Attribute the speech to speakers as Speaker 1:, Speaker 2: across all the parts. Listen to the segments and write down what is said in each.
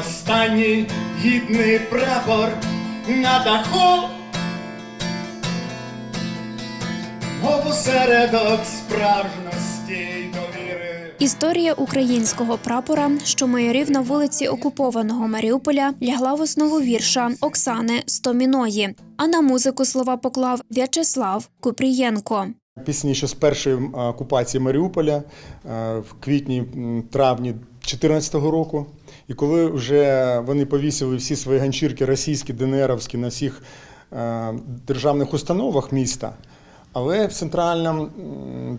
Speaker 1: останній гідний прапор на даху. Мов осередок справжності й довіри.
Speaker 2: Історія українського прапора, що майорів на вулиці окупованого Маріуполя, лягла в основу вірша Оксани Стоміної. А на музику слова поклав В'ячеслав Купрієнко.
Speaker 3: Пісні ще з першої окупації Маріуполя е, в квітні-травні 2014 року. І коли вже вони повісили всі свої ганчірки російські, ДНРовські на всіх е, державних установах міста, але в центральному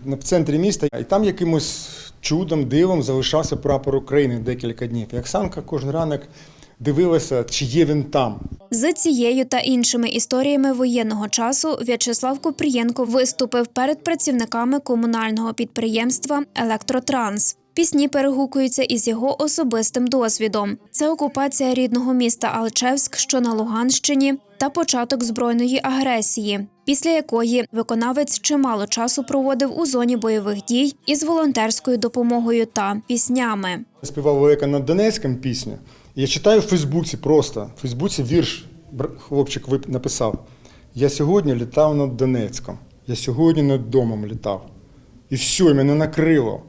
Speaker 3: в центрі міста, і там якимось чудом, дивом залишався прапор України декілька днів. І Оксанка кожен ранок дивилася, чи є він там.
Speaker 2: За цією та іншими історіями воєнного часу В'ячеслав Купрієнко виступив перед працівниками комунального підприємства Електротранс. Пісні перегукуються із його особистим досвідом. Це окупація рідного міста Алчевськ, що на Луганщині, та початок збройної агресії, після якої виконавець чимало часу проводив у зоні бойових дій із волонтерською допомогою та піснями.
Speaker 3: співав Лека над Донецьком пісню. Я читаю в Фейсбуці просто. В Фейсбуці вірш хлопчик написав: Я сьогодні літав над Донецьком, я сьогодні над домом літав. І все, мене накрило.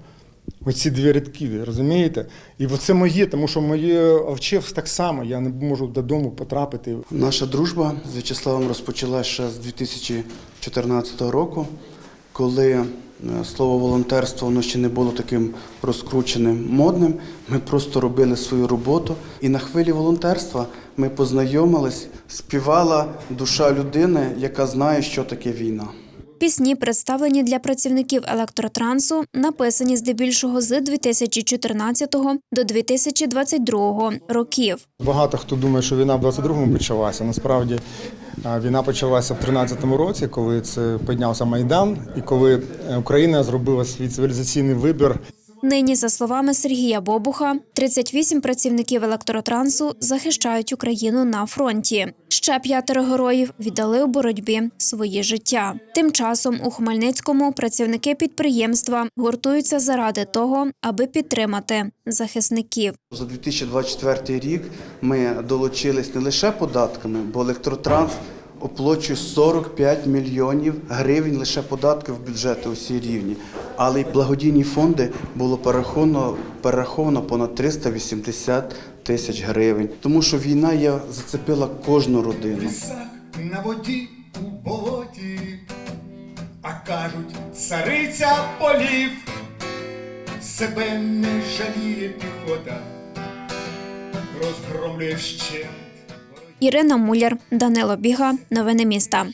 Speaker 3: Оці дві рядки, розумієте? І це моє, тому що моє Овчевськ так само, я не можу додому потрапити.
Speaker 4: Наша дружба з В'ячеславом розпочалася ще з 2014 року, коли е, слово волонтерство воно ще не було таким розкрученим, модним. Ми просто робили свою роботу. І на хвилі волонтерства ми познайомились, співала душа людини, яка знає, що таке війна.
Speaker 2: Пісні, представлені для працівників електротрансу, написані здебільшого з 2014 до 2022 років.
Speaker 3: Багато хто думає, що війна в 22-му почалася. Насправді війна почалася в 13-му році, коли це піднявся Майдан, і коли е, Україна зробила свій цивілізаційний вибір
Speaker 2: Нині, за словами Сергія Бобуха, 38 працівників електротрансу захищають Україну на фронті. Ще п'ятеро героїв віддали у боротьбі свої життя. Тим часом у Хмельницькому працівники підприємства гуртуються заради того, аби підтримати захисників.
Speaker 4: За 2024 рік ми долучились не лише податками, бо електротранс оплачує 45 мільйонів гривень лише податків в бюджети усі рівні. Але й благодійні фонди було перераховано, перераховано понад 380 тисяч гривень. Тому що війна є, зацепила кожну родину.
Speaker 1: на воді у болоті, а кажуть, цариця полів, себе не жаліє піхота, розгромлює вщент.
Speaker 2: Ірина Муляр, Данило Біга. Новини міста.